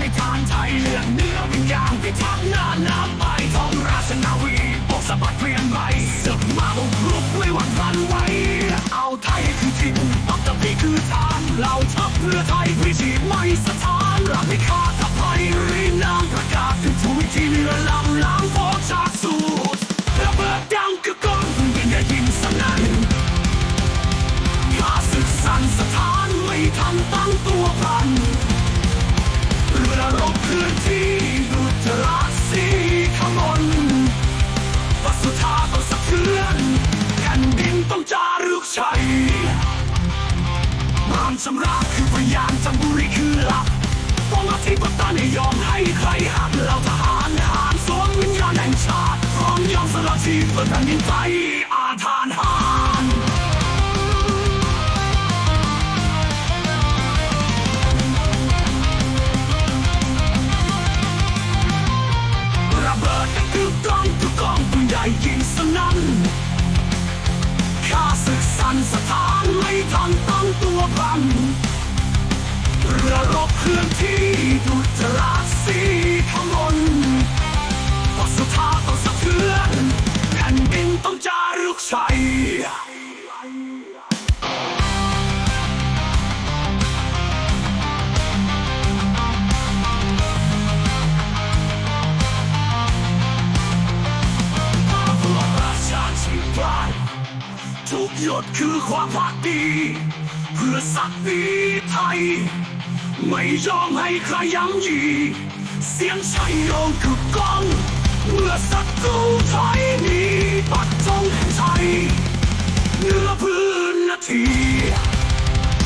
ในทางไทยเลือดเนื้อวิญญาณพิทักษ์หน้าน้ำไปท้องราชนาวีปกสะบัดเปลี่ยนใหม่ศึกมาบุกรุกไว้วันพันไว้เอาไทยคือทินปักตะพีคือฐานเราทัพเพื่อไทยวิชีไม่สถานรับไม่ขาดทัพไทยรีนางประกาศถึงทุยที่เรือลำล้างฟอกชาสูตรระเบิดดังกึกก้องยิงอย่ายิงสนั่นข้าศึกสันสถานไม่ทันตั้งตัวพลัน มามชำราบคือพยานจำบุรีคือหลักป้องอธิปไตยไม่ยอมให้ใครหักเราทหารหารสวมวิญญาณแห่งชาติพร้อมยอมสละชีพเพื่อแผ่นดินไทยอาทานหารระเบิดกึกก้องกึกก้องปืนใหญ่ยิงสนั่นข้าศึกสันสถานไม่ทันตั้ง ตัวพลันเรือรบเคลื่อนที่ดุจราศีขมนวัสุธาต้องสะเทือนแผ่นดินต้องจารึกชัยพลังราชาชีพลาทุกหยดคือความภาคดี เพื่อศักดีไทย ไม่ยอมให้ใครยั้งยี เสียงชัยโยงคือกล้อง เมื่อศัตรูถอยหนีปักธงแห่งชัยเนื้อพื้นนาที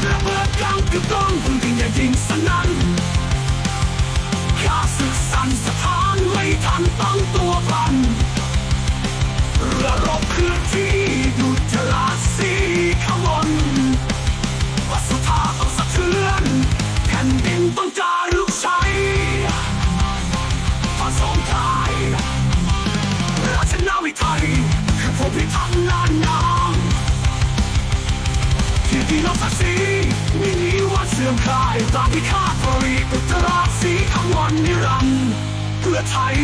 ระเบิดกลางคือกล้องพึ่งยิงอย่ายิงสนั่น พิทักษ์ล้านนางที่ดีเราศักดิ์ศรีไม่มีวันเสื่อมคลายตามพิฆาตบริบุตรราศีขมนนิรันดร์เพื่อไทย